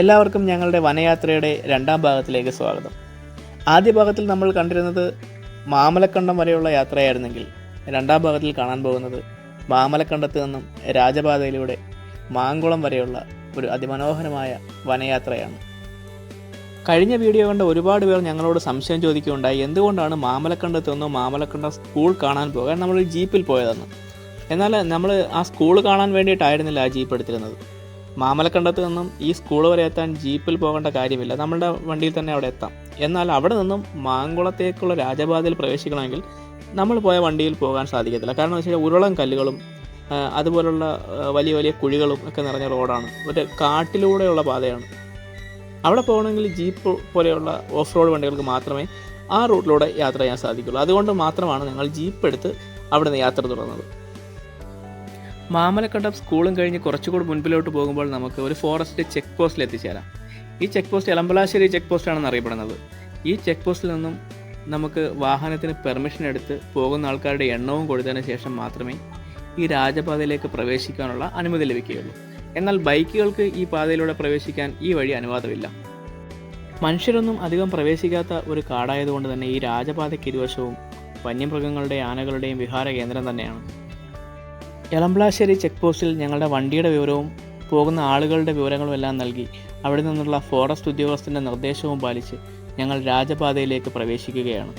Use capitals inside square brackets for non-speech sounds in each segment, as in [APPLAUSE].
എല്ലാവർക്കും ഞങ്ങളുടെ വനയാത്രയുടെ രണ്ടാം ഭാഗത്തിലേക്ക് സ്വാഗതം. ആദ്യ ഭാഗത്തിൽ നമ്മൾ കണ്ടിരുന്നത് മാമലക്കണ്ടം വരെയുള്ള യാത്രയായിരുന്നെങ്കിൽ രണ്ടാം ഭാഗത്തിൽ കാണാൻ പോകുന്നത് മാമലക്കണ്ടത്ത് നിന്നും രാജപാതയിലൂടെ മാങ്കുളം വരെയുള്ള ഒരു അതിമനോഹരമായ വനയാത്രയാണ്. കഴിഞ്ഞ വീഡിയോ കണ്ട ഒരുപാട് പേർ ഞങ്ങളോട് സംശയം ചോദിക്കുകയുണ്ടായി എന്തുകൊണ്ടാണ് മാമലക്കണ്ടത്ത് നിന്നും മാമലക്കണ്ടം സ്കൂൾ കാണാൻ പോകാൻ നമ്മൾ ജീപ്പിൽ പോയതെന്ന്? എന്നാൽ നമ്മൾ ആ സ്കൂൾ കാണാൻ വേണ്ടിയിട്ടായിരുന്നില്ല ആ ജീപ്പ് എടുത്തിരുന്നത്. മാമലക്കണ്ടത്ത് നിന്നും ഈ സ്കൂൾ വരെ എത്താൻ ജീപ്പിൽ പോകേണ്ട കാര്യമില്ല. നമ്മളുടെ വണ്ടിയിൽ തന്നെ അവിടെ എത്താം. എന്നാൽ അവിടെ നിന്നും മാങ്കുളത്തേക്കുള്ള രാജപാതയിൽ പ്രവേശിക്കണമെങ്കിൽ നമ്മൾ പോയ വണ്ടിയിൽ പോകാൻ സാധിക്കത്തില്ല. കാരണം എന്ന് ഉരുളം കല്ലുകളും അതുപോലുള്ള വലിയ വലിയ കുഴികളും ഒക്കെ നിറഞ്ഞ റോഡാണ്. ഒരു കാട്ടിലൂടെയുള്ള പാതയാണ്. അവിടെ പോകണമെങ്കിൽ ജീപ്പ് പോലെയുള്ള ഓഫ് റോഡ് വണ്ടികൾക്ക് മാത്രമേ ആ റൂട്ടിലൂടെ യാത്ര ചെയ്യാൻ സാധിക്കുള്ളൂ. അതുകൊണ്ട് മാത്രമാണ് ഞങ്ങൾ ജീപ്പ് എടുത്ത് അവിടെ യാത്ര തുടർന്നത് മാമലക്കണ്ടം സ്കൂളും കഴിഞ്ഞ് കുറച്ചുകൂടി മുൻപിലോട്ട് പോകുമ്പോൾ നമുക്ക് ഒരു ഫോറസ്റ്റ് ചെക്ക് പോസ്റ്റിൽ എത്തിച്ചേരാം. ഈ check post Elambalassery check post ആണെന്ന് അറിയപ്പെടുന്നത്. ഈ ചെക്ക് പോസ്റ്റിൽ നിന്നും നമുക്ക് വാഹനത്തിന് പെർമിഷൻ എടുത്ത് പോകുന്ന ആൾക്കാരുടെ എണ്ണവും കൊടുത്തതിന് ശേഷം മാത്രമേ ഈ രാജപാതയിലേക്ക് പ്രവേശിക്കാനുള്ള അനുമതി ലഭിക്കുകയുള്ളൂ. എന്നാൽ ബൈക്കുകൾക്ക് ഈ പാതയിലൂടെ പ്രവേശിക്കാൻ ഈ വഴി അനുവാദമില്ല. മനുഷ്യരൊന്നും അധികം പ്രവേശിക്കാത്ത ഒരു കാടായതുകൊണ്ട് തന്നെ ഈ രാജപാതയ്ക്ക് ഇരുവശവും വന്യമൃഗങ്ങളുടെയും ആനകളുടെയും വിഹാര കേന്ദ്രം തന്നെയാണ്. എളമ്പളാശ്ശേരി ചെക്ക് പോസ്റ്റിൽ ഞങ്ങളുടെ വണ്ടിയുടെ വിവരവും പോകുന്ന ആളുകളുടെ വിവരങ്ങളും എല്ലാം നൽകി. അവിടെ നിന്നുള്ള ഫോറസ്റ്റ് ഉദ്യോഗസ്ഥന്റെ നിർദ്ദേശവും പാലിച്ച് ഞങ്ങൾ രാജപാതയിലേക്ക് പ്രവേശിക്കുകയാണ്.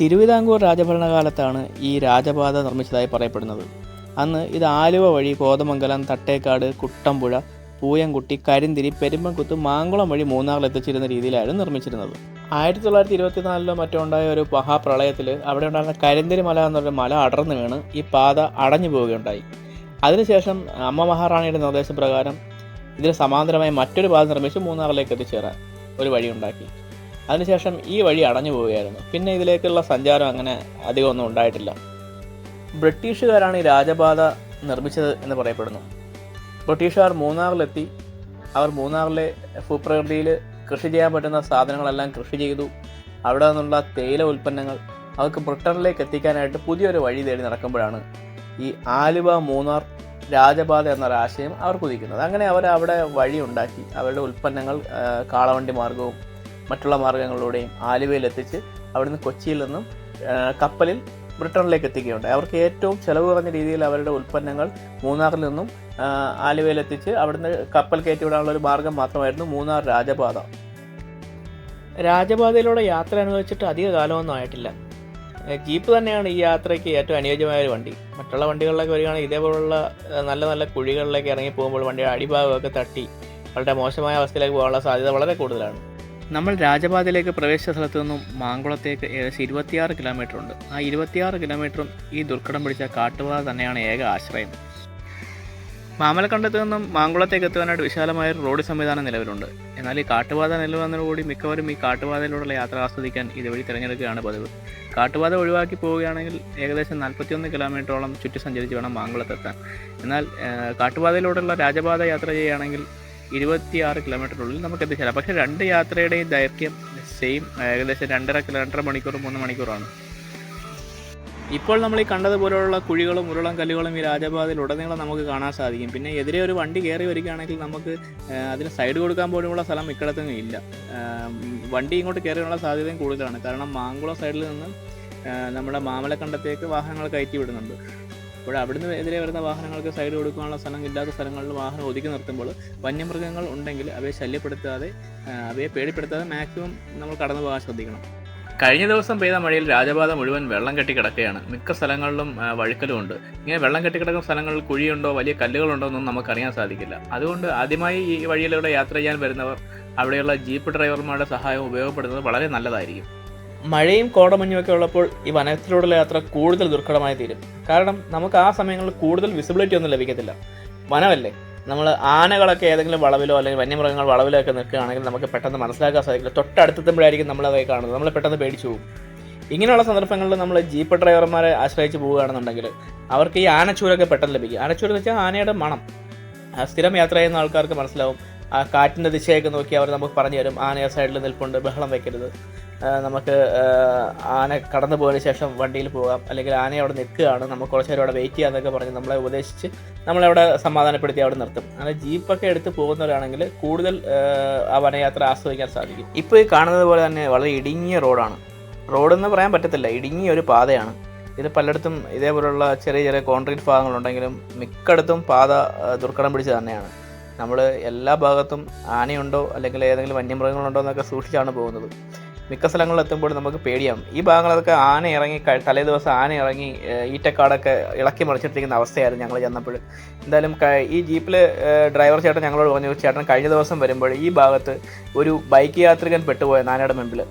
തിരുവിതാംകൂർ രാജഭരണകാലത്താണ് ഈ രാജപാത നിർമ്മിച്ചതായി പറയപ്പെടുന്നത്. അന്ന് ഇത് ആലുവ വഴി കോതമംഗലം തട്ടേക്കാട് കുട്ടമ്പുഴ പൂയംകുട്ടി കരിന്തിരി പെരുമ്പൻകുത്ത് മാങ്കുളം വഴി മൂന്നാറിൽ എത്തിച്ചിരുന്ന രീതിയിലായിരുന്നു നിർമ്മിച്ചിരുന്നത്. ആയിരത്തി തൊള്ളായിരത്തി ഇരുപത്തി നാലിലോ മറ്റോ ഉണ്ടായ ഒരു മഹാപ്രളയത്തിൽ അവിടെ ഉണ്ടായിരുന്ന കരിന്തിരി മല എന്നൊരു മല അടർന്നു വീണ് ഈ പാത അടഞ്ഞു പോവുകയുണ്ടായി. അതിനുശേഷം അമ്മ മഹാറാണിയുടെ നിർദ്ദേശപ്രകാരം ഇതിന് സമാന്തരമായി മറ്റൊരു പാത നിർമ്മിച്ച് മൂന്നാറിലേക്ക് എത്തിച്ചേരാൻ ഒരു വഴി ഉണ്ടാക്കി. അതിനുശേഷം ഈ വഴി അടഞ്ഞു പോവുകയായിരുന്നു. പിന്നെ ഇതിലേക്കുള്ള സഞ്ചാരം അങ്ങനെ അധികം ഒന്നും ഉണ്ടായിട്ടില്ല. ബ്രിട്ടീഷുകാരാണ് ഈ രാജപാത നിർമ്മിച്ചത് എന്ന് പറയപ്പെടുന്നു. ബ്രിട്ടീഷുകാർ മൂന്നാറിലെത്തി. അവർ മൂന്നാറിലെ ഭൂപ്രകൃതിയിൽ കൃഷി ചെയ്യാൻ പറ്റുന്ന സാധനങ്ങളെല്ലാം കൃഷി ചെയ്തു. അവിടെ നിന്നുള്ള തേയില ഉൽപ്പന്നങ്ങൾ അവർക്ക് ബ്രിട്ടനിലേക്ക് എത്തിക്കാനായിട്ട് പുതിയൊരു വഴി തേടി നടക്കുമ്പോഴാണ് ഈ ആലുവ മൂന്നാർ രാജപാത എന്നൊരാശയം അവർ കുതിക്കുന്നത് അങ്ങനെ അവർ അവിടെ വഴി ഉണ്ടാക്കി അവരുടെ ഉൽപ്പന്നങ്ങൾ കാളവണ്ടി മാർഗവും മറ്റുള്ള മാർഗങ്ങളിലൂടെയും ആലുവയിൽ എത്തിച്ച് അവിടുന്ന് കൊച്ചിയിൽ നിന്നും കപ്പലിൽ ബ്രിട്ടനിലേക്ക് എത്തിക്കുകയുണ്ടായി. അവർക്ക് ഏറ്റവും ചെലവ് കുറഞ്ഞ രീതിയിൽ അവരുടെ ഉൽപ്പന്നങ്ങൾ മൂന്നാറിൽ നിന്നും ആലുവയിലെത്തിച്ച് അവിടുന്ന് കപ്പൽ കയറ്റിവിടാനുള്ള ഒരു മാർഗം മാത്രമായിരുന്നു മൂന്നാർ രാജപാത. രാജപാതയിലൂടെ യാത്ര അനുഭവിച്ചിട്ട് അധിക കാലമൊന്നും ആയിട്ടില്ല. ജീപ്പ് തന്നെയാണ് ഈ യാത്രയ്ക്ക് ഏറ്റവും അനുയോജ്യമായ ഒരു വണ്ടി. മറ്റുള്ള വണ്ടികളിലൊക്കെ വരികയാണെങ്കിൽ ഇതേപോലുള്ള നല്ല നല്ല കുഴികളിലേക്ക് ഇറങ്ങി പോകുമ്പോൾ വണ്ടിയുടെ അടിഭാഗമൊക്കെ തട്ടി വളരെ മോശമായ അവസ്ഥയിലേക്ക് പോകാനുള്ള സാധ്യത വളരെ കൂടുതലാണ്. നമ്മൾ രാജപാതയിലേക്ക് പ്രവേശിച്ച സ്ഥലത്ത് നിന്നും മാങ്കുളത്തേക്ക് ഏകദേശം ഇരുപത്തിയാറ് കിലോമീറ്റർ ഉണ്ട് ആ ഇരുപത്തിയാറ് കിലോമീറ്ററും ഈ ദുർഘടം പിടിച്ച കാട്ടുപാത തന്നെയാണ് ഏക ആശ്രയം. മാമലക്കണ്ടത്ത് നിന്നും മാങ്കുളത്തേക്ക് എത്തുവാനായിട്ട് വിശാലമായ റോഡ് സംവിധാനം നിലവിലുണ്ട്. എന്നാൽ ഈ കാട്ടുപാത നിലവന്നതോടുകൂടി മിക്കവരും ഈ കാട്ടുപാതയിലൂടെയുള്ള യാത്ര ആസ്വദിക്കാൻ ഇതുവഴി തിരഞ്ഞെടുക്കുകയാണ് പതിവ്. കാട്ടുപാത ഒഴിവാക്കി പോവുകയാണെങ്കിൽ ഏകദേശം നാൽപ്പത്തിയൊന്ന് കിലോമീറ്ററോളം ചുറ്റി സഞ്ചരിച്ച് വേണം മാങ്കുളത്തെത്താൻ. എന്നാൽ കാട്ടുപാതയിലൂടെയുള്ള രാജപാത യാത്ര ചെയ്യുകയാണെങ്കിൽ ഇരുപത്തിയാറ് കിലോമീറ്ററിനുള്ളിൽ നമുക്ക് എത്തിച്ചേരാം പക്ഷേ രണ്ട് യാത്രയുടെയും ദൈർഘ്യം സെയിം ഏകദേശം രണ്ടര കിലോ രണ്ടര മണിക്കൂർ മൂന്ന് മണിക്കൂറാണ്. ഇപ്പോൾ നമ്മൾ ഈ കണ്ടതുപോലെയുള്ള കുഴികളും ഉരുളം കല്ലുകളും ഈ രാജപാതയിൽ ഉടനീളം നമുക്ക് കാണാൻ സാധിക്കും. പിന്നെ എതിരെ ഒരു വണ്ടി കയറി വരികയാണെങ്കിൽ നമുക്ക് അതിന് സൈഡ് കൊടുക്കാൻ പോലുമുള്ള സ്ഥലം ഇക്കടത്തൊന്നും ഇല്ല. വണ്ടി ഇങ്ങോട്ട് കയറിയുള്ള സാധ്യതയും കൂടുതലാണ്. കാരണം മാങ്കുളം സൈഡിൽ നിന്ന് നമ്മുടെ മാമലക്കണ്ടത്തേക്ക് വാഹനങ്ങൾ കയറ്റി വിടുന്നുണ്ട്. അപ്പോൾ അവിടുന്ന് എതിരെ വരുന്ന വാഹനങ്ങൾക്ക് സൈഡ് കൊടുക്കാനുള്ള സ്ഥലം ഇല്ലാത്ത സ്ഥലങ്ങളിൽ വാഹനം ഒതുക്കി നിർത്തുമ്പോൾ വന്യമൃഗങ്ങൾ ഉണ്ടെങ്കിൽ അവയെ ശല്യപ്പെടുത്താതെ അവയെ പേടിപ്പെടുത്താതെ മാക്സിമം നമ്മൾ കടന്നു പോകാൻ ശ്രദ്ധിക്കണം. കഴിഞ്ഞ ദിവസം പെയ്ത മഴയിൽ രാജപാത മുഴുവൻ വെള്ളം കെട്ടി കിടക്കുകയാണ്. മിക്ക സ്ഥലങ്ങളിലും വഴുക്കലുമുണ്ട്. ഇങ്ങനെ വെള്ളം കെട്ടി കിടക്കുന്ന സ്ഥലങ്ങളിൽ കുഴിയുണ്ടോ വലിയ കല്ലുകളുണ്ടോ എന്നൊന്നും നമുക്കറിയാൻ സാധിക്കില്ല. അതുകൊണ്ട് ആദ്യമായി ഈ വഴിയിലൂടെ യാത്ര ചെയ്യാൻ വരുന്നവർ അവിടെയുള്ള ജീപ്പ് ഡ്രൈവർമാരുടെ സഹായം ഉപയോഗപ്പെടുന്നത് വളരെ നല്ലതായിരിക്കും. മഴയും കോടമഞ്ഞുമൊക്കെ ഉള്ളപ്പോൾ ഈ വനത്തിലൂടെയുള്ള യാത്ര കൂടുതൽ ദുർഘടമായി തീരും. കാരണം നമുക്ക് ആ സമയങ്ങളിൽ കൂടുതൽ വിസിബിലിറ്റി ഒന്നും ലഭിക്കത്തില്ല. വനമല്ലേ? നമ്മൾ ആനകളൊക്കെ ഏതെങ്കിലും വളവിലോ അല്ലെങ്കിൽ വന്യമൃഗങ്ങൾ വളവിലോ ഒക്കെ നിൽക്കുകയാണെങ്കിൽ നമുക്ക് പെട്ടെന്ന് മനസ്സിലാക്കാൻ സാധിക്കില്ല. തൊട്ടടുത്തെത്തുമ്പോഴായിരിക്കും അതായി കാണുന്നത്. നമ്മൾ പെട്ടെന്ന് പേടിച്ചു പോകും. ഇങ്ങനെയുള്ള സന്ദർഭങ്ങളിൽ നമ്മൾ ജീപ്പ് ഡ്രൈവർമാരെ ആശ്രയിച്ച് പോവുകയാണെന്നുണ്ടെങ്കിൽ അവർക്ക് ഈ ആനച്ചൂരൊക്കെ പെട്ടെന്ന് ലഭിക്കും. ആനച്ചൂര് എന്ന് വെച്ചാൽ ആനയുടെ മണം. സ്ഥിരം യാത്ര ചെയ്യുന്ന ആൾക്കാർക്ക് മനസ്സിലാവും. ആ കാറ്റിന്റെ ദിശയൊക്കെ നോക്കി അവർ നമുക്ക് പറഞ്ഞു തരും. ആനയെ സൈഡിൽ നിൽപ്പുണ്ട്. ബഹളം വെക്കരുത്. നമുക്ക് ആന കടന്നു പോയതിന് ശേഷം വണ്ടിയിൽ പോകാം. അല്ലെങ്കിൽ ആന അവിടെ നിൽക്കുകയാണ്. നമുക്ക് കുറച്ച് നേരം അവിടെ വെയിറ്റ് ചെയ്യാന്നൊക്കെ പറഞ്ഞ് നമ്മളെ ഉപദേശിച്ച് നമ്മളവിടെ സമാധാനപ്പെടുത്തി അവിടെ നിർത്തും. അങ്ങനെ ജീപ്പൊക്കെ എടുത്ത് പോകുന്നവരാണെങ്കിൽ കൂടുതൽ ആ, ആ വനയാത്ര ആസ്വദിക്കാൻ സാധിക്കും. ഇപ്പോൾ ഈ കാണുന്നത് പോലെ തന്നെ വളരെ ഇടുങ്ങിയ റോഡാണ്. റോഡെന്ന് പറയാൻ പറ്റത്തില്ല. ഇടുങ്ങിയ ഒരു പാതയാണ്. ഇത് പലയിടത്തും ഇതേപോലുള്ള ചെറിയ ചെറിയ കോൺക്രീറ്റ് ഭാഗങ്ങളുണ്ടെങ്കിലും മിക്കയിടത്തും പാത ദുർഘടം പിടിച്ച് തന്നെയാണ്. നമ്മൾ എല്ലാ ഭാഗത്തും ആനയുണ്ടോ അല്ലെങ്കിൽ ഏതെങ്കിലും വന്യമൃഗങ്ങളുണ്ടോ എന്നൊക്കെ സൂക്ഷിച്ചാണ് പോകുന്നത്. മിക്ക സ്ഥലങ്ങളിൽ എത്തുമ്പോൾ നമുക്ക് പേടിയാവും. ഈ ഭാഗങ്ങളൊക്കെ ആന ഇറങ്ങി തലേ ദിവസം ആന ഇറങ്ങി ഈറ്റക്കാടൊക്കെ ഇളക്കി മറിച്ചിട്ടിരിക്കുന്ന അവസ്ഥയായിരുന്നു ഞങ്ങൾ ചെന്നപ്പോൾ. എന്തായാലും ഈ ജീപ്പിൽ ഡ്രൈവർ ചേട്ടൻ ഞങ്ങളോട് പറഞ്ഞു ചേട്ടൻ കഴിഞ്ഞ ദിവസം വരുമ്പോൾ ഈ ഭാഗത്ത് ഒരു ബൈക്ക് യാത്രികൻ പെട്ടുപോയ ആനയുടെ മുമ്പിൽ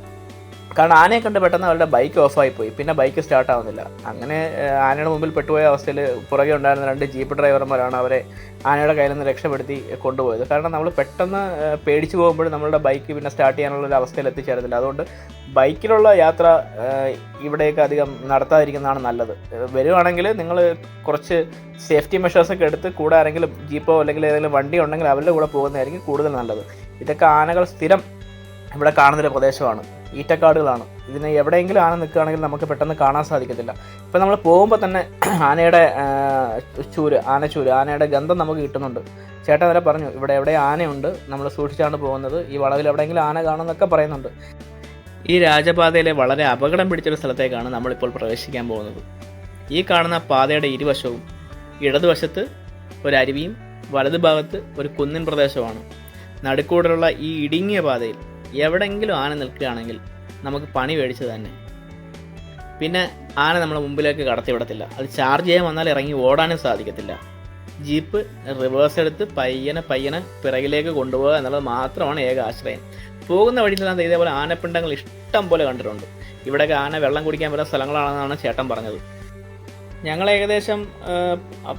കാരണം ആനയെ കണ്ട് പെട്ടെന്ന് അവരുടെ ബൈക്ക് ഓഫായി പോയി പിന്നെ ബൈക്ക് സ്റ്റാർട്ട് ആവുന്നില്ല. അങ്ങനെ ആനയുടെ മുമ്പിൽ പെട്ടുപോയ അവസ്ഥയിൽ പുറകെ ഉണ്ടായിരുന്ന രണ്ട് ജീപ്പ് ഡ്രൈവർമാരാണ് അവരെ ആനയുടെ കയ്യിൽ നിന്ന് രക്ഷപ്പെടുത്തി കൊണ്ടുപോയത്. കാരണം നമ്മൾ പെട്ടെന്ന് പേടിച്ച് പോകുമ്പോൾ നമ്മളുടെ ബൈക്ക് പിന്നെ സ്റ്റാർട്ട് ചെയ്യാനുള്ള ഒരു അവസ്ഥയിൽ എത്തിച്ചേരത്തില്ല. അതുകൊണ്ട് ബൈക്കിലുള്ള യാത്ര ഇവിടെയൊക്കെ അധികം നടത്താതിരിക്കുന്നതാണ് നല്ലത്. വരുവാണെങ്കിൽ നിങ്ങൾ കുറച്ച് സേഫ്റ്റി മെഷേഴ്സൊക്കെ എടുത്ത് കൂടെ ആരെങ്കിലും ജീപ്പോ അല്ലെങ്കിൽ ഏതെങ്കിലും വണ്ടി ഉണ്ടെങ്കിൽ അവരുടെ കൂടെ പോകുന്നതായിരിക്കും കൂടുതൽ നല്ലത്. ഇതൊക്കെ ആനകൾ സ്ഥിരം ഇവിടെ കാണുന്നൊരു പ്രദേശമാണ്. ഈറ്റക്കാടുകളാണ്. ഇതിന് എവിടെയെങ്കിലും ആന നിൽക്കുകയാണെങ്കിൽ നമുക്ക് പെട്ടെന്ന് കാണാൻ സാധിക്കത്തില്ല. ഇപ്പം നമ്മൾ പോകുമ്പോൾ തന്നെ [CLEARS THROAT] ആനയുടെ ചൂര് ആനച്ചൂര് ആനയുടെ ഗന്ധം നമുക്ക് കിട്ടുന്നുണ്ട്. ചേട്ടൻ വരെ പറഞ്ഞു ഇവിടെ എവിടെ ആനയുണ്ട്? നമ്മൾ സൂക്ഷിച്ചാണ് പോകുന്നത്. ഈ വളവിൽ എവിടെയെങ്കിലും ആന കാണുമെന്നൊക്കെ പറയുന്നുണ്ട്. ഈ രാജപാതയിലെ വളരെ അപകടം പിടിച്ചൊരു സ്ഥലത്തേക്കാണ് നമ്മളിപ്പോൾ പ്രവേശിക്കാൻ പോകുന്നത്. ഈ കാണുന്ന പാതയുടെ ഇരുവശവും ഇടതുവശത്ത് ഒരരുവിയും വലതുഭാഗത്ത് ഒരു കുന്നിൻ പ്രദേശമാണ് നടുക്കൂടെയുള്ള ഈ ഇടുങ്ങിയ പാതയിൽ എവിടെയെങ്കിലും ആന നിൽക്കുകയാണെങ്കിൽ നമുക്ക് പണി മേടിച്ച് തന്നെ. പിന്നെ ആന നമ്മളെ മുമ്പിലേക്ക് കടത്തി വിടത്തില്ല. അത് ചാർജ് ചെയ്യാൻ വന്നാൽ ഇറങ്ങി ഓടാനും സാധിക്കത്തില്ല. ജീപ്പ് റിവേഴ്സ് എടുത്ത് പയ്യനെ പയ്യനെ പിറകിലേക്ക് കൊണ്ടുപോകുക എന്നുള്ളത് മാത്രമാണ് ഏക ആശ്രയം. പോകുന്ന വഴിയിലെല്ലാം ഇതേപോലെ ആനപ്പിണ്ടങ്ങൾ ഇഷ്ടം പോലെ കണ്ടിട്ടുണ്ട്. ഇവിടെയൊക്കെ ആന വെള്ളം കുടിക്കാൻ പറ്റുന്ന സ്ഥലങ്ങളാണെന്നാണ് ചേട്ടൻ പറഞ്ഞത്. ഞങ്ങൾ ഏകദേശം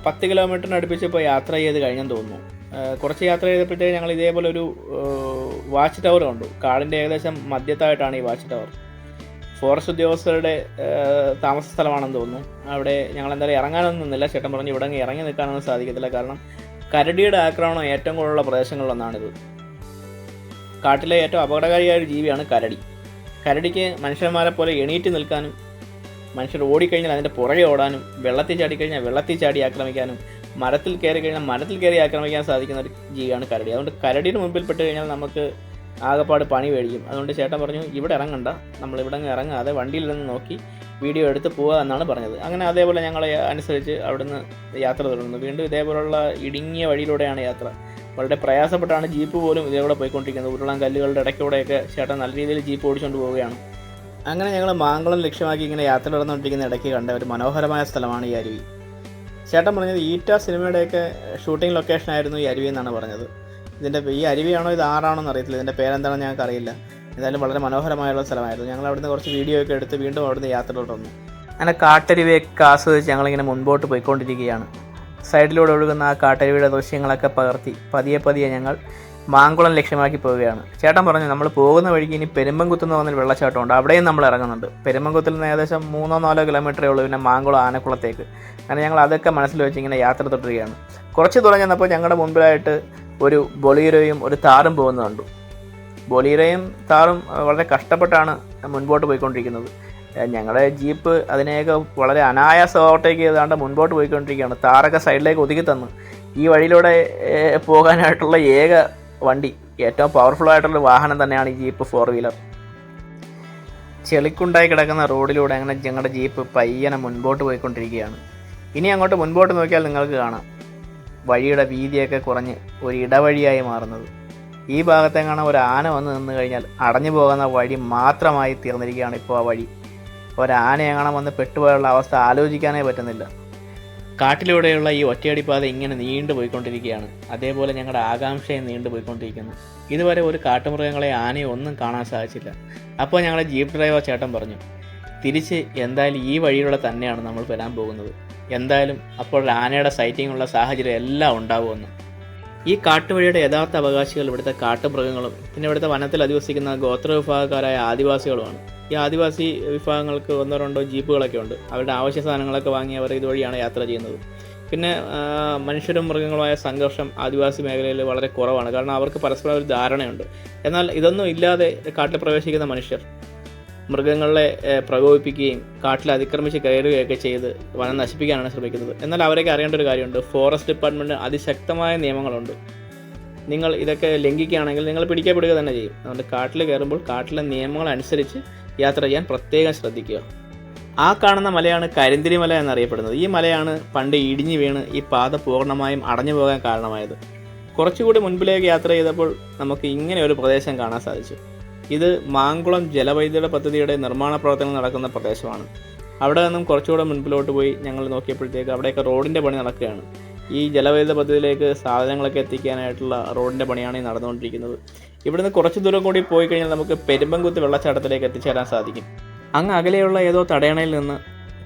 പത്ത് കിലോമീറ്ററിന് അടുപ്പിച്ച് ഇപ്പോൾ യാത്ര ചെയ്ത് കഴിഞ്ഞെന്ന് തോന്നുന്നു. കുറച്ച് യാത്ര ചെയ്തപ്പോഴത്തേക്ക് ഞങ്ങൾ ഇതേപോലെ ഒരു വാച്ച് ടവർ കണ്ടു. കാടിന്റെ ഏകദേശം മധ്യത്തായിട്ടാണ് ഈ വാച്ച് ടവർ. ഫോറസ്റ്റ് ഉദ്യോഗസ്ഥരുടെ താമസ സ്ഥലമാണെന്ന് തോന്നുന്നു. അവിടെ ഞങ്ങൾ എന്തായാലും ഇറങ്ങാനൊന്നും നിന്നില്ല. ചേട്ടൻ പറഞ്ഞു ഇവിടെ ഇറങ്ങി നിൽക്കാനൊന്നും സാധിക്കത്തില്ല. കാരണം കരടിയുടെ ആക്രമണം ഏറ്റവും കൂടുതലുള്ള പ്രദേശങ്ങളിലൊന്നാണിത്. കാട്ടിലെ ഏറ്റവും അപകടകാരിയായ ഒരു ജീവിയാണ് കരടി. കരടിക്ക് മനുഷ്യന്മാരെ പോലെ എണീറ്റ് നിൽക്കാനും മനുഷ്യർ ഓടിക്കഴിഞ്ഞാൽ അതിന്റെ പുറകെ ഓടാനും വെള്ളത്തിൽ ചാടിക്കഴിഞ്ഞാൽ വെള്ളത്തിൽ ചാടി ആക്രമിക്കാനും മരത്തിൽ കയറി കഴിഞ്ഞാൽ മരത്തിൽ കയറി ആക്രമിക്കാൻ സാധിക്കുന്ന ഒരു ജീവിയാണ് കരടി. അതുകൊണ്ട് കരടിയുടെ മുമ്പിൽ പെട്ട് കഴിഞ്ഞാൽ നമുക്ക് ആകെപ്പാട് പണി മേടിക്കും. അതുകൊണ്ട് ചേട്ടൻ പറഞ്ഞു ഇവിടെ ഇറങ്ങണ്ട. നമ്മൾ ഇവിടെ നിന്ന് ഇറങ്ങാതെ വണ്ടിയിൽ നിന്ന് നോക്കി വീഡിയോ എടുത്ത് പോവുക എന്നാണ് പറഞ്ഞത്. അങ്ങനെ അതേപോലെ ഞങ്ങൾ അനുസരിച്ച് അവിടുന്ന് യാത്ര തുടർന്നു. വീണ്ടും ഇതേപോലുള്ള ഇടുങ്ങിയ വഴിയിലൂടെയാണ് യാത്ര. വളരെ പ്രയാസപ്പെട്ടാണ് ജീപ്പ് പോലും ഇതേപോലെ പോയിക്കൊണ്ടിരിക്കുന്നത്. ഉരുളൻ കല്ലുകളുടെ ഇടയ്ക്കൂടെയൊക്കെ ചേട്ടൻ നല്ല രീതിയിൽ ജീപ്പ് ഓടിച്ചുകൊണ്ട് പോവുകയാണ്. അങ്ങനെ ഞങ്ങൾ മാങ്കുളം ലക്ഷ്യമാക്കി ഇങ്ങനെ യാത്ര നടന്നുകൊണ്ടിരിക്കുന്ന ഇടയ്ക്ക് കണ്ട ഒരു മനോഹരമായ സ്ഥലമാണ് ഈ അരുവി. ചേട്ടൻ പറഞ്ഞത് ഈറ്റ സിനിമയുടെയൊക്കെ ഷൂട്ടിംഗ് ലൊക്കേഷൻ ആയിരുന്നു ഈ അരുവി എന്നാണ് പറഞ്ഞത്. ഇതിന്റെ ഈ അരുവിയാണോ ഇത് ആറാണോ എന്ന് അറിയത്തില്ല. ഇതിന്റെ പേരെന്താണെന്ന് ഞങ്ങൾക്ക് അറിയില്ല. എന്തായാലും വളരെ മനോഹരമായുള്ള സ്ഥലമായിരുന്നു. ഞങ്ങൾ അവിടുന്ന് കുറച്ച് വീഡിയോ ഒക്കെ എടുത്ത് വീണ്ടും അവിടുന്ന് യാത്ര വന്നു. അങ്ങനെ കാട്ടരുവിയൊക്കെ ആസ്വദിച്ച് ഞങ്ങളിങ്ങനെ മുൻപോട്ട് പോയിക്കൊണ്ടിരിക്കുകയാണ്. സൈഡിലൂടെ ഒഴുകുന്ന ആ കാട്ടരുവിയുടെ ദൃശ്യങ്ങളൊക്കെ പകർത്തി. പതിയെ പതിയെ ഞങ്ങൾ മാങ്കുളം ലക്ഷ്യമാക്കി പോവുകയാണ്. ചേട്ടൻ പറഞ്ഞു നമ്മൾ പോകുന്ന വഴിക്ക് ഇനി പെരുമ്പൻകുത്ത് എന്ന് പറഞ്ഞൊരു വെള്ളച്ചാട്ടമുണ്ട് അവിടെയും നമ്മൾ ഇറങ്ങുന്നുണ്ട്. പെരുമ്പൻകുത്തിൽ നിന്ന് ഏകദേശം മൂന്നോ നാലോ കിലോമീറ്ററേ ഉള്ളൂ പിന്നെ മാങ്കുളം ആനക്കുളത്തേക്ക്. അങ്ങനെ ഞങ്ങൾ അതൊക്കെ മനസ്സിൽ വെച്ച് ഇങ്ങനെ യാത്ര തുടരുകയാണ്. കുറച്ച് തുടങ്ങുന്നപ്പോൾ ഞങ്ങളുടെ മുൻപിലായിട്ട് ഒരു ബൊളീരോയും ഒരു താറും പോകുന്നത് കണ്ടു. ബൊലീറയും താറും വളരെ കഷ്ടപ്പെട്ടാണ് മുൻപോട്ട് പോയിക്കൊണ്ടിരിക്കുന്നത്. ഞങ്ങളുടെ ജീപ്പ് അതിനെയൊക്കെ വളരെ അനായാസ ഓവർടേക്ക് ചെയ്താണ്ട് മുൻപോട്ട് പോയിക്കൊണ്ടിരിക്കുകയാണ്. താറൊക്കെ സൈഡിലേക്ക് ഒതുക്കി തന്നു. ഈ വഴിയിലൂടെ പോകാനായിട്ടുള്ള ഏക വണ്ടി. ഏറ്റവും പവർഫുൾ ആയിട്ടുള്ള വാഹനം തന്നെയാണ് ഈ ജീപ്പ് ഫോർ വീലർ ചെളിക്കുണ്ടായി കിടക്കുന്ന റോഡിലൂടെ അങ്ങനെ ഞങ്ങളുടെ ജീപ്പ് പയ്യനെ മുൻപോട്ട് പോയിക്കൊണ്ടിരിക്കുകയാണ്. ഇനി അങ്ങോട്ട് മുൻപോട്ട് നോക്കിയാൽ നിങ്ങൾക്ക് കാണാം. വഴിയുടെ വീതിയൊക്കെ കുറഞ്ഞ് ഒരു ഇടവഴിയായി മാറുന്നത്. ഈ ഭാഗത്തെങ്ങാണ് ഒരു ആന വന്ന് നിന്ന് കഴിഞ്ഞാൽ അടഞ്ഞു പോകുന്ന വഴി മാത്രമായി തീർന്നിരിക്കുകയാണ് ഇപ്പോൾ ആ വഴി. ഒരാന എങ്ങനെ വന്ന് പെട്ടുപോയുള്ള അവസ്ഥ ആലോചിക്കാനേ പറ്റുന്നില്ല. കാട്ടിലൂടെയുള്ള ഈ ഒറ്റയടിപ്പാത ഇങ്ങനെ നീണ്ടു പോയിക്കൊണ്ടിരിക്കുകയാണ്. അതേപോലെ ഞങ്ങളുടെ ആകാംക്ഷയും നീണ്ടു പോയിക്കൊണ്ടിരിക്കുന്നു. ഇതുവരെ ഒരു കാട്ടുമൃഗങ്ങളെ ആനയോ ഒന്നും കാണാൻ സാധിച്ചില്ല. അപ്പോൾ ഞങ്ങളുടെ ജീപ്പ് ഡ്രൈവർ ചേട്ടൻ പറഞ്ഞു തിരിച്ച് എന്തായാലും ഈ വഴിയിലൂടെ തന്നെയാണ് നമ്മൾ വരാൻ പോകുന്നത്. എന്തായാലും അപ്പോൾ ആനയുടെ സൈറ്റിംഗ് ഉള്ള സാഹചര്യം എല്ലാം ഉണ്ടാവുമെന്ന്. ഈ കാട്ടുവഴിയുടെ യഥാർത്ഥ അവകാശികൾ ഇവിടുത്തെ കാട്ടുമൃഗങ്ങളും പിന്നെ ഇവിടുത്തെ വനത്തിൽ അധിവസിക്കുന്ന ഗോത്ര വിഭാഗക്കാരായ ആദിവാസികളുമാണ്. ഈ ആദിവാസി വിഭാഗങ്ങൾക്ക് ഒന്നോ രണ്ടോ ജീപ്പുകളൊക്കെ ഉണ്ട്. അവരുടെ ആവശ്യ സാധനങ്ങളൊക്കെ വാങ്ങി അവർ ഇതുവഴിയാണ് യാത്ര ചെയ്യുന്നത്. പിന്നെ മനുഷ്യരും മൃഗങ്ങളുമായ സംഘർഷം ആദിവാസി മേഖലയിൽ വളരെ കുറവാണ്. കാരണം അവർക്ക് പരസ്പരം ഒരു ധാരണയുണ്ട്. എന്നാൽ ഇതൊന്നും ഇല്ലാതെ കാട്ടിൽ പ്രവേശിക്കുന്ന മനുഷ്യർ മൃഗങ്ങളെ പ്രകോപിപ്പിക്കുകയും കാട്ടിൽ അതിക്രമിച്ച് കയറുകയൊക്കെ ചെയ്ത് വനം നശിപ്പിക്കാനാണ് ശ്രമിക്കുന്നത്. എന്നാൽ അവരൊക്കെ അറിയേണ്ട ഒരു കാര്യമുണ്ട്. ഫോറസ്റ്റ് ഡിപ്പാർട്ട്മെന്റ് അതിശക്തമായ നിയമങ്ങളുണ്ട്. നിങ്ങൾ ഇതൊക്കെ ലംഘിക്കുകയാണെങ്കിൽ നിങ്ങൾ പിടിക്കപ്പെടുക തന്നെ ചെയ്യും. അതുകൊണ്ട് കാട്ടിൽ കയറുമ്പോൾ കാട്ടിലെ നിയമങ്ങൾ അനുസരിച്ച് യാത്ര ചെയ്യാൻ പ്രത്യേകം ശ്രദ്ധിക്കുക. ആ കാണുന്ന മലയാണ് കരിന്തിരി മല എന്നറിയപ്പെടുന്നത്. ഈ മലയാണ് പണ്ട് ഇടിഞ്ഞു വീണ് ഈ പാത പൂർണമായും അടഞ്ഞു പോകാൻ കാരണമായത്. കുറച്ചുകൂടി മുൻപിലേക്ക് യാത്ര ചെയ്തപ്പോൾ നമുക്ക് ഇങ്ങനെ ഒരു പ്രദേശം കാണാൻ സാധിച്ചു. ഇത് മാങ്കുളം ജലവൈദ്യുത പദ്ധതിയുടെ നിർമ്മാണ പ്രവർത്തനങ്ങൾ നടക്കുന്ന പ്രദേശമാണ്. അവിടെ നിന്നും കുറച്ചുകൂടെ മുൻപിലോട്ട് പോയി ഞങ്ങൾ നോക്കിയപ്പോഴത്തേക്ക് അവിടെയൊക്കെ റോഡിന്റെ പണി നടക്കുകയാണ്. ഈ ജലവൈദ്യുത പദ്ധതിയിലേക്ക് സാധനങ്ങളൊക്കെ എത്തിക്കാനായിട്ടുള്ള റോഡിന്റെ പണിയാണ് ഈ നടന്നുകൊണ്ടിരിക്കുന്നത്. ഇവിടുന്ന് കുറച്ച് ദൂരം കൂടി പോയി കഴിഞ്ഞാൽ നമുക്ക് പെരുമ്പങ്കുത്ത് വെള്ളച്ചാട്ടത്തിലേക്ക് എത്തിച്ചേരാൻ സാധിക്കും. അങ്ങ് അകലെയുള്ള ഏതോ തടയണയിൽ നിന്ന്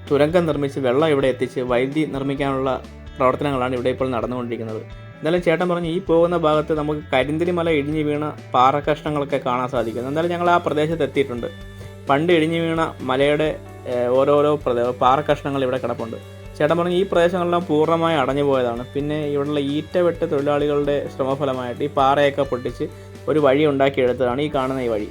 തുരങ്കം നിർമ്മിച്ച് വെള്ളം ഇവിടെ എത്തിച്ച് വൈദ്യുതി നിർമ്മിക്കാനുള്ള പ്രവർത്തനങ്ങളാണ് ഇവിടെ ഇപ്പോൾ നടന്നുകൊണ്ടിരിക്കുന്നത്. എന്നാലും ചേട്ടൻ പറഞ്ഞു ഈ പോകുന്ന ഭാഗത്ത് നമുക്ക് കരിന്തിരി മല ഇടിഞ്ഞു വീണ പാറക്കഷ്ണങ്ങളൊക്കെ കാണാൻ സാധിക്കുന്നു. എന്നാലും ഞങ്ങൾ ആ പ്രദേശത്ത് എത്തിയിട്ടുണ്ട്. പണ്ട് ഇടിഞ്ഞു വീണ മലയുടെ ഓരോരോ പ്രദേ പാറക്കഷ്ണങ്ങൾ ഇവിടെ കിടപ്പുണ്ട്. ചേട്ടൻ പറഞ്ഞു ഈ പ്രദേശങ്ങളെല്ലാം പൂർണമായി അടഞ്ഞു പോയതാണ്. പിന്നെ ഇവിടെയുള്ള ഈറ്റവെട്ട് തൊഴിലാളികളുടെ ശ്രമഫലമായിട്ട് ഈ പാറയൊക്കെ പൊട്ടിച്ച് ഒരു വഴി ഉണ്ടാക്കിയെടുത്തതാണ് ഈ കാണുന്ന ഈ വഴി.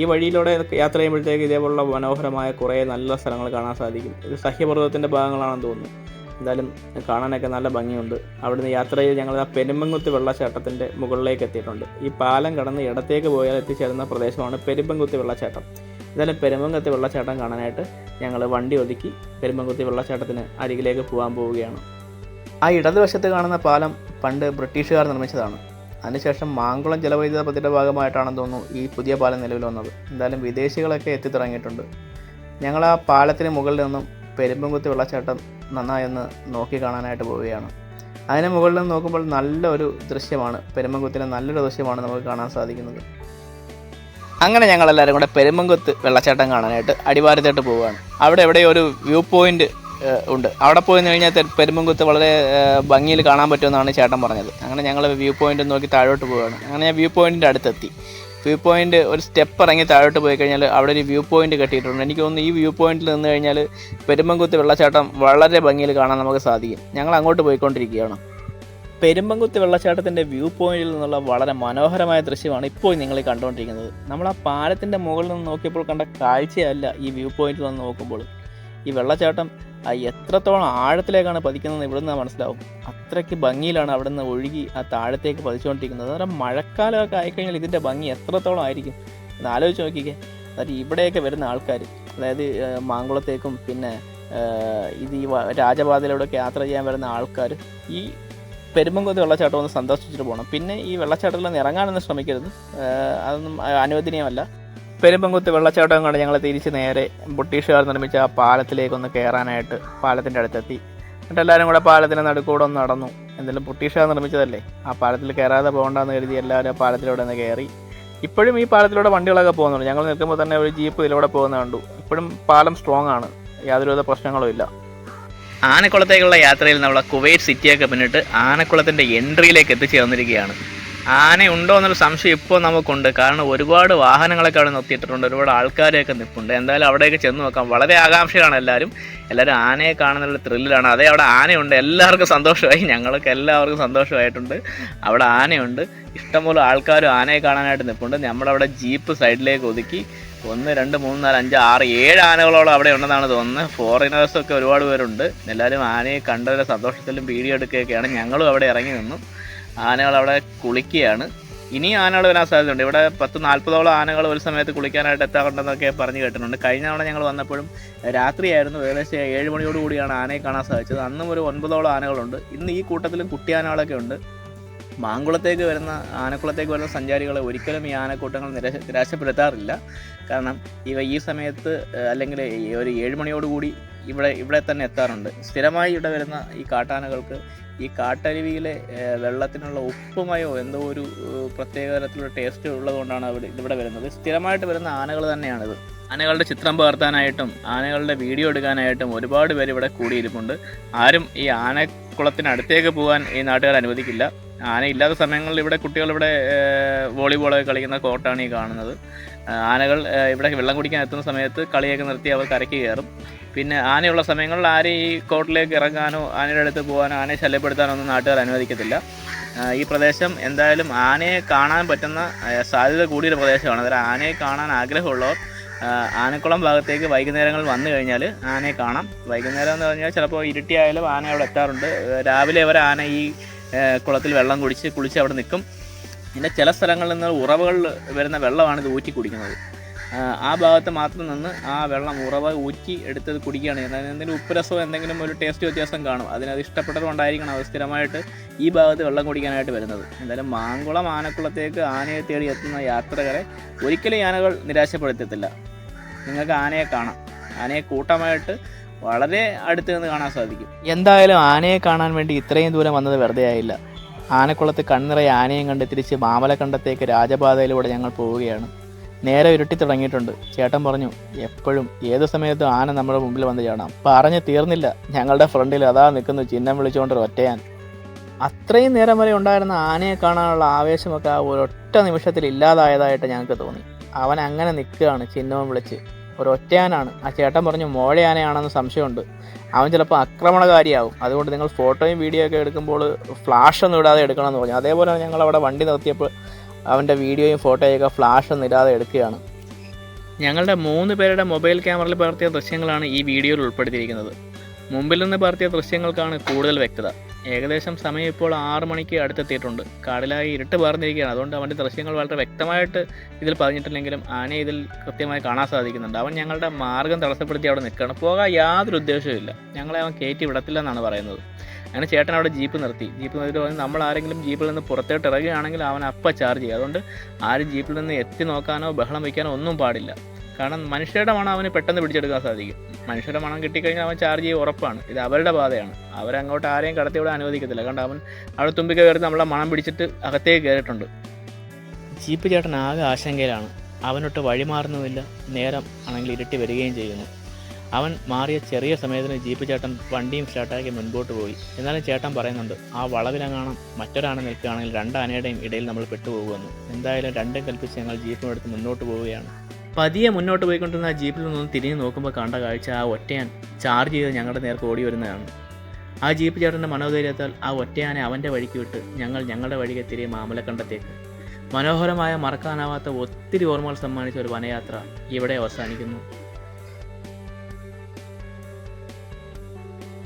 ഈ വഴിയിലൂടെ യാത്ര ചെയ്യുമ്പോഴത്തേക്ക് ഇതേപോലുള്ള മനോഹരമായ കുറേ നല്ല സ്ഥലങ്ങൾ കാണാൻ സാധിക്കും. ഇത് സഹ്യപർവതത്തിന്റെ ഭാഗങ്ങളാണെന്ന് തോന്നുന്നു. എന്തായാലും കാണാനൊക്കെ നല്ല ഭംഗിയുണ്ട്. അവിടുന്ന് യാത്ര ചെയ്ത് ഞങ്ങൾ ആ പെരുമ്പങ്കുത്ത് വെള്ളച്ചാട്ടത്തിന്റെ മുകളിലേക്ക് എത്തിയിട്ടുണ്ട്. ഈ പാലം കടന്ന് ഇടത്തേക്ക് പോയാൽ എത്തിച്ചേരുന്ന പ്രദേശമാണ് പെരുമ്പങ്കുത്ത് വെള്ളച്ചാട്ടം. എന്തായാലും പെരുമ്പങ്കുത്ത് വെള്ളച്ചാട്ടം കാണാനായിട്ട് ഞങ്ങൾ വണ്ടി ഒതുക്കി പെരുമ്പങ്കുത്തി വെള്ളച്ചാട്ടത്തിന് അരികിലേക്ക് പോകാൻ പോവുകയാണ്. ആ ഇടതുവശത്ത് കാണുന്ന പാലം പണ്ട് ബ്രിട്ടീഷുകാർ നിർമ്മിച്ചതാണ്. അതിനുശേഷം മാങ്കുളം ജലവൈദ്യുത പദ്ധതിയുടെ ഭാഗമായിട്ടാണെന്ന് തോന്നുന്നു ഈ പുതിയ പാലം നിലവിൽ വന്നത്. എന്തായാലും വിദേശികളൊക്കെ എത്തിത്തുടങ്ങിയിട്ടുണ്ട്. ഞങ്ങൾ ആ പാലത്തിന് മുകളിൽ നിന്നും പെരുമ്പങ്കുത്തി വെള്ളച്ചാട്ടം നന്നായൊന്ന് നോക്കി കാണാനായിട്ട് പോവുകയാണ്. അതിന് മുകളിൽ നിന്ന് നോക്കുമ്പോൾ നല്ലൊരു ദൃശ്യമാണ്. പെരുമ്പൻകുത്തിലെ നല്ലൊരു ദൃശ്യമാണ് നമുക്ക് കാണാൻ സാധിക്കുന്നത്. അങ്ങനെ ഞങ്ങൾ എല്ലാവരും കൂടെ പെരുമങ്കുത്ത് വെള്ളച്ചാട്ടം കാണാനായിട്ട് അടിവാരത്തോട്ട് പോവുകയാണ്. അവിടെ എവിടെയോ ഒരു വ്യൂ പോയിന്റ് ഉണ്ട്. അവിടെ പോയി കഴിഞ്ഞാൽ തെ- വളരെ ഭംഗിയിൽ കാണാൻ പറ്റുമെന്നാണ് ചേട്ടൻ പറഞ്ഞത്. അങ്ങനെ ഞങ്ങൾ വ്യൂ പോയിന്റ് നോക്കി താഴോട്ട് പോവുകയാണ്. അങ്ങനെ ഞാൻ വ്യൂ പോയിന്റിന്റെ അടുത്തെത്തി. വ്യൂ പോയിന്റ് ഒരു സ്റ്റെപ്പ് ഇറങ്ങി താഴോട്ട് പോയി കഴിഞ്ഞാൽ അവിടെ ഒരു വ്യൂ പോയിന്റ് കെട്ടിയിട്ടുണ്ട്. എനിക്ക് തോന്നുന്നു ഈ വ്യൂ പോയിന്റിൽ നിന്ന് കഴിഞ്ഞാൽ പെരുമ്പൻകുത്ത് വെള്ളച്ചാട്ടം വളരെ ഭംഗിയിൽ കാണാൻ നമുക്ക് സാധിക്കും. ഞങ്ങൾ അങ്ങോട്ട് പോയിക്കൊണ്ടിരിക്കുകയാണ്. പെരുമ്പൻകുത്ത് വെള്ളച്ചാട്ടത്തിന്റെ വ്യൂ പോയിന്റിൽ നിന്നുള്ള വളരെ മനോഹരമായ ദൃശ്യമാണ് ഇപ്പോൾ നിങ്ങൾ കണ്ടുകൊണ്ടിരിക്കുന്നത്. നമ്മൾ ആ പാലത്തിന്റെ മുകളിൽ നിന്ന് നോക്കിയപ്പോൾ കണ്ട കാഴ്ചയല്ല ഈ വ്യൂ പോയിന്റിൽ നിന്ന് നോക്കുമ്പോൾ. ഈ വെള്ളച്ചാട്ടം എത്രത്തോളം ആഴത്തിലേക്കാണ് പതിക്കുന്നത് ഇവിടുന്ന് മനസ്സിലാവും. അത്രയ്ക്ക് ഭംഗിയിലാണ് അവിടുന്ന് ഒഴുകി ആ താഴത്തേക്ക് പതിച്ചുകൊണ്ടിരിക്കുന്നത്. അന്നേരം മഴക്കാലമൊക്കെ ആയിക്കഴിഞ്ഞാൽ ഇതിന്റെ ഭംഗി എത്രത്തോളം ആയിരിക്കും? എന്ന് ആലോചിച്ച് നോക്കിക്കേ. അതായത് ഇവിടെയൊക്കെ വരുന്ന ആൾക്കാർ അതായത് മാങ്കുളത്തേക്കും പിന്നെ ഇത് ഈ രാജപാതയിലൂടെയൊക്കെ യാത്ര ചെയ്യാൻ വരുന്ന ആൾക്കാർ ഈ പെരുമ്പൻകുത്ത് വെള്ളച്ചാട്ടം ഒന്ന് സന്ദർശിച്ചിട്ട് പോകണം പിന്നെ ഈ വെള്ളച്ചാട്ടത്തിൽ നിന്ന് ഇറങ്ങാനൊന്നും ശ്രമിക്കരുത്. അതൊന്നും അനുവദനീയമല്ല. പെരുമ്പൻകുത്ത് വെള്ളച്ചാട്ടം കണ്ട് ഞങ്ങൾ തിരിച്ച് നേരെ ബ്രിട്ടീഷുകാർ നിർമ്മിച്ച ആ പാലത്തിലേക്കൊന്ന് കയറാനായിട്ട് പാലത്തിന്റെ അടുത്തെത്തി. എന്നിട്ട് എല്ലാവരും കൂടെ പാലത്തിന്റെ നടുക്കൂടെ ഒന്ന് നടന്നു. എന്തെങ്കിലും ബ്രിട്ടീഷുകാർ നിർമ്മിച്ചതല്ലേ? ആ പാലത്തിൽ കയറാതെ പോകണ്ടെന്ന് കരുതി എല്ലാവരും ആ പാലത്തിലൂടെ ഒന്ന് കയറി ഇപ്പോഴും ഈ പാലത്തിലൂടെ വണ്ടികളൊക്കെ പോകുന്നുണ്ട്. ഞങ്ങൾ നിൽക്കുമ്പോൾ തന്നെ ഒരു ജീപ്പ് ഇതിലൂടെ പോകുന്ന കണ്ടു. ഇപ്പോഴും പാലം സ്ട്രോങ് ആണ്. യാതൊരുവിധ പ്രശ്നങ്ങളും ഇല്ല. ആനക്കുളത്തേക്കുള്ള യാത്രയിൽ നമ്മൾ കുവൈറ്റ് സിറ്റിയൊക്കെ പിന്നിട്ട് ആനക്കുളത്തിന്റെ എൻട്രിയിലേക്ക് എത്തിച്ചേർന്നിരിക്കുകയാണ്. ആന ഉണ്ടോ എന്നൊരു സംശയം ഇപ്പോൾ നമുക്കുണ്ട്. കാരണം ഒരുപാട് വാഹനങ്ങളൊക്കെ അവിടെ നിർത്തിയിട്ടുണ്ട് ഒരുപാട് ആൾക്കാരെയൊക്കെ നിൽപ്പുണ്ട് എന്തായാലും അവിടെയൊക്കെ ചെന്ന് നോക്കാം. വളരെ ആകാംക്ഷയാണ് എല്ലാവരും. എല്ലാവരും ആനയെ കാണുന്നൊരു ത്രില്ലിലാണ്. അതേ അവിടെ ആനയുണ്ട്. എല്ലാവർക്കും സന്തോഷമായി. ഞങ്ങൾക്ക് എല്ലാവർക്കും സന്തോഷമായിട്ടുണ്ട്. അവിടെ ആനയുണ്ട്. ഇഷ്ടംപോലെ ആൾക്കാരും ആനയെ കാണാനായിട്ട് നിൽപ്പുണ്ട് നമ്മളവിടെ ജീപ്പ് സൈഡിലേക്ക് ഒതുക്കി. ഒന്ന് രണ്ട് മൂന്ന് നാല് അഞ്ച് ആറ് ഏഴ് ആനകളോളം അവിടെ ഉണ്ടെന്നാണ് തോന്നുന്നത്. ഫോറിനേഴ്സൊക്കെ ഒരുപാട് പേരുണ്ട്. എല്ലാവരും ആനയെ കണ്ടതിന്റെ സന്തോഷത്തിലും വീഡിയോ എടുക്കുകയൊക്കെയാണ് ഞങ്ങളും അവിടെ ഇറങ്ങി നിന്നു. ആനകൾ അവിടെ കുളിക്കുകയാണ്. ഇനി ആനകൾ വരാൻ സാധ്യതയുണ്ട്. ഇവിടെ പത്ത് നാൽപ്പതോളം ആനകൾ ഒരു സമയത്ത് കുളിക്കാനായിട്ട് എത്താറുണ്ടെന്നൊക്കെ പറഞ്ഞു കേട്ടിട്ടുണ്ട്. കഴിഞ്ഞ തവണ ഞങ്ങൾ വന്നപ്പോഴും രാത്രിയായിരുന്നു. ഏകദേശം ഏഴ് മണിയോടുകൂടിയാണ് ആനയെ കാണാൻ സാധിച്ചത്. അന്നും ഒരു ഒൻപതോളം ആനകളുണ്ട്. ഇന്ന് ഈ കൂട്ടത്തിലും കുട്ടി ആനകളൊക്കെ ഉണ്ട്. മാങ്കുളത്തേക്ക് വരുന്ന ആനക്കുളത്തേക്ക് വരുന്ന സഞ്ചാരികളെ ഒരിക്കലും ഈ ആനക്കൂട്ടങ്ങൾ നിരാശ നിരാശപ്പെടുത്താറില്ല. കാരണം ഇവ ഈ സമയത്ത് അല്ലെങ്കിൽ ഒരു ഏഴ് മണിയോടുകൂടി ഇവിടെ ഇവിടെ തന്നെ എത്താറുണ്ട്. സ്ഥിരമായി ഇവിടെ വരുന്ന ഈ കാട്ടാനകൾക്ക് ഈ കാട്ടരുവിയിലെ വെള്ളത്തിനുള്ള ഉപ്പുമയോ എന്തോ ഒരു പ്രത്യേക തരത്തിലുള്ള ടേസ്റ്റ് ഉള്ളതുകൊണ്ടാണ് അവിടെ ഇവിടെ വരുന്നത്. സ്ഥിരമായിട്ട് വരുന്ന ആനകൾ തന്നെയാണിത്. ആനകളുടെ ചിത്രം പകർത്താനായിട്ടും ആനകളുടെ വീഡിയോ എടുക്കാനായിട്ടും ഒരുപാട് പേര് ഇവിടെ കൂടിയിരിപ്പുണ്ട്. ആരും ഈ ആനക്കുളത്തിനടുത്തേക്ക് പോകാൻ ഈ നാട്ടുകാർ അനുവദിക്കില്ല. ആന ഇല്ലാത്ത സമയങ്ങളിൽ ഇവിടെ കുട്ടികൾ ഇവിടെ വോളിബോൾ കളിക്കുന്ന കോർട്ടാണ് ഈ കാണുന്നത്. ആനകൾ ഇവിടെ വെള്ളം കുടിക്കാൻ എത്തുന്ന സമയത്ത് കളിയൊക്കെ നിർത്തി അവർ കരയ്ക്ക് കയറും. പിന്നെ ആനയുള്ള സമയങ്ങളിൽ ആരെയും ഈ കോർട്ടിലേക്ക് ഇറങ്ങാനോ ആനയുടെ അടുത്ത് പോകാനോ ആനയെ ശല്യപ്പെടുത്താനോ ഒന്നും നാട്ടുകാർ അനുവദിക്കത്തില്ല. ഈ പ്രദേശം എന്തായാലും ആനയെ കാണാൻ പറ്റുന്ന സാധ്യത കൂടിയൊരു പ്രദേശമാണ്. അതായത് ആനയെ കാണാൻ ആഗ്രഹമുള്ളവർ ആനക്കുളം ഭാഗത്തേക്ക് വൈകുന്നേരങ്ങൾ വന്നു കഴിഞ്ഞാൽ ആനയെ കാണാം. വൈകുന്നേരം എന്ന് പറഞ്ഞാൽ ചിലപ്പോൾ ഇരുട്ടിയായാലും ആന അവിടെ എത്താറുണ്ട്. രാവിലെ വരെ ആന ഈ കുളത്തിൽ വെള്ളം കുടിച്ച് കുളിച്ച് അവിടെ നിൽക്കും. പിന്നെ ചില സ്ഥലങ്ങളിൽ നിന്ന് ഉറവകളിൽ വരുന്ന വെള്ളമാണ് ഇത് ഊറ്റി കുടിക്കുന്നത്. ആ, ഭാഗത്ത് മാത്രം നിന്ന് ആ വെള്ളം ഉറവ ഊറ്റി എടുത്തത് കുടിക്കുകയാണ് ചെയ്യുന്നത്. എന്തെങ്കിലും ഉപ്പുരസമോ എന്തെങ്കിലും ഒരു ടേസ്റ്റ് വ്യത്യാസം കാണും. അതിനത് ഇഷ്ടപ്പെട്ടതുകൊണ്ടായിരിക്കണം അത് സ്ഥിരമായിട്ട് ഈ ഭാഗത്ത് വെള്ളം കുടിക്കാനായിട്ട് വരുന്നത്. എന്തായാലും മാങ്കുളം ആനക്കുളത്തേക്ക് ആനയെ തേടി എത്തുന്ന യാത്രകരെ ഒരിക്കലും ആനകൾ നിരാശപ്പെടുത്തത്തില്ല. നിങ്ങൾക്ക് ആനയെ കാണാം. ആനയെ കൂട്ടമായിട്ട് വളരെ അടുത്ത് നിന്ന് കാണാൻ സാധിക്കും. എന്തായാലും ആനയെ കാണാൻ വേണ്ടി ഇത്രയും ദൂരം വന്നത് വെറുതെ ആയില്ല. ആനക്കുളത്ത് കണ്ണിറയെ ആനയും കണ്ട് തിരിച്ച് മാമലക്കണ്ടത്തേക്ക് രാജപാതയിലൂടെ ഞങ്ങൾ പോവുകയാണ്. നേരെ ഇരുട്ടി തുടങ്ങിയിട്ടുണ്ട്. ചേട്ടൻ പറഞ്ഞു എപ്പോഴും ഏത് സമയത്തും ആന നമ്മുടെ മുമ്പിൽ വന്ന് ചാടാം. പറഞ്ഞ് തീർന്നില്ല. ഞങ്ങളുടെ ഫ്രണ്ടിൽ അതാ നിൽക്കുന്നു ചിഹ്നം വിളിച്ചുകൊണ്ട് ഒറ്റയാൻ. അത്രയും നേരം വരെ ഉണ്ടായിരുന്ന ആനയെ കാണാനുള്ള ആവേശമൊക്കെ ആ ഒരൊറ്റ നിമിഷത്തിൽ ഇല്ലാതായതായിട്ട് ഞങ്ങൾക്ക് തോന്നി. അവൻ അങ്ങനെ നിൽക്കുകയാണ് ചിഹ്നവും വിളിച്ച്. ഒരൊറ്റയാനാണ്. ആ ചേട്ടൻ പറഞ്ഞു മോഴയാനയാണെന്ന് സംശയമുണ്ട്. അവൻ ചിലപ്പോൾ ആക്രമണകാരിയാവും. അതുകൊണ്ട് നിങ്ങൾ ഫോട്ടോയും വീഡിയോ ഒക്കെ എടുക്കുമ്പോൾ ഫ്ലാഷ് ഒന്നും ഇടാതെ എടുക്കണമെന്ന് പറഞ്ഞു. അതേപോലെ ഞങ്ങൾ അവിടെ വണ്ടി നിർത്തിയപ്പോൾ അവന്റെ വീഡിയോയും ഫോട്ടോയൊക്കെ ഫ്ലാഷ് ഒന്നും ഇടാതെ എടുക്കുകയാണ്. ഞങ്ങളുടെ മൂന്ന് പേരുടെ മൊബൈൽ ക്യാമറയിൽ പകർത്തിയ ദൃശ്യങ്ങളാണ് ഈ വീഡിയോയിൽ ഉൾപ്പെടുത്തിയിരിക്കുന്നത്. മുമ്പിൽ നിന്ന് പറത്തിയ ദൃശ്യങ്ങൾക്കാണ് കൂടുതൽ വ്യക്തത. ഏകദേശം സമയം ഇപ്പോൾ ആറ് മണിക്ക് അടുത്തെത്തിയിട്ടുണ്ട്. കാടിലായി ഇരുട്ട് പകർന്നിരിക്കുകയാണ് അതുകൊണ്ട് അവന്റെ ദൃശ്യങ്ങൾ വളരെ വ്യക്തമായിട്ട് ഇതിൽ പറഞ്ഞിട്ടില്ലെങ്കിലും ആനയെ ഇതിൽ കൃത്യമായി കാണാൻ സാധിക്കുന്നുണ്ട്. അവൻ ഞങ്ങളുടെ മാർഗം തടസ്സപ്പെടുത്തി അവിടെ നിൽക്കുകയാണ്. പോകാൻ യാതൊരു ഉദ്ദേശവുമില്ല ഞങ്ങളെ അവൻ കയറ്റി വിടത്തില്ലെന്നാണ് പറയുന്നത്. അങ്ങനെ ചേട്ടൻ അവിടെ ജീപ്പ് നിർത്തി. ജീപ്പ് നിർത്തിയിട്ട് പറഞ്ഞ് നമ്മൾ ആരെങ്കിലും ജീപ്പിൽ നിന്ന് പുറത്തോട്ട് ഇറങ്ങുകയാണെങ്കിൽ അവൻ അപ്പം ചാർജ് ചെയ്യും അതുകൊണ്ട് ആരും ജീപ്പിൽ നിന്ന് എത്തി നോക്കാനോ ബഹളം വയ്ക്കാനോ ഒന്നും പാടില്ല. കാരണം മനുഷ്യരുടെ മണം അവന് പെട്ടെന്ന് പിടിച്ചെടുക്കാൻ സാധിക്കും. മനുഷ്യരുടെ മണം കിട്ടിക്കഴിഞ്ഞാൽ അവൻ ചാർജ് ചെയ്യുക ഉറപ്പാണ്. ഇത് അവരുടെ പാതയാണ് അവരങ്ങോട്ട് ആരെയും കടത്തി ഇവിടെ അനുവദിക്കത്തില്ല. കാരണം അവൻ അവിടെ തുമ്പിക്ക കയറി നമ്മളെ മണം പിടിച്ചിട്ട് അകത്തേക്ക് കയറിയിട്ടുണ്ട്. ജീപ്പ് ചേട്ടൻ ആകെ ആശങ്കയിലാണ്. അവനൊട്ട് വഴിമാറുന്നുമില്ല. നേരം ആണെങ്കിൽ ഇരുട്ടി വരികയും ചെയ്യുന്നു. അവൻ മാറിയ ചെറിയ സമയത്തിന് ജീപ്പ് ചേട്ടൻ വണ്ടിയും സ്റ്റാർട്ടാക്കി മുൻപോട്ട് പോയി. എന്നാലും ചേട്ടൻ പറയുന്നുണ്ട് ആ വളവിലങ്ങാണം മറ്റൊരാണ് നിൽക്കുകയാണെങ്കിൽ രണ്ട് ആനയുടെയും ഇടയിൽ നമ്മൾ പെട്ടുപോകുമെന്ന്. എന്തായാലും രണ്ടും കൽപ്പിച്ച് ഞങ്ങൾ ജീപ്പും എടുത്ത് മുന്നോട്ട് പോവുകയാണ്. പതിയെ മുന്നോട്ട് പോയിക്കൊണ്ടിരുന്ന ആ ജീപ്പിൽ നിന്നും തിരിഞ്ഞ് നോക്കുമ്പോൾ കണ്ട കാഴ്ച ആ ഒറ്റയാൻ ചാർജ് ചെയ്ത് ഞങ്ങളുടെ നേർക്ക് ഓടി വരുന്നതാണ്. ആ ജീപ്പ് ചേട്ടന്റെ മനോധൈര്യത്താൽ ആ ഒറ്റയാനെ അവന്റെ വഴിക്ക് വിട്ട് ഞങ്ങൾ ഞങ്ങളുടെ വഴിക്ക് തിരികെ മാമലക്കണ്ടത്തേക്ക്. മനോഹരമായ മറക്കാനാവാത്ത ഒത്തിരി ഓർമ്മകൾ സമ്മാനിച്ച ഒരു വനയാത്ര ഇവിടെ അവസാനിക്കുന്നു.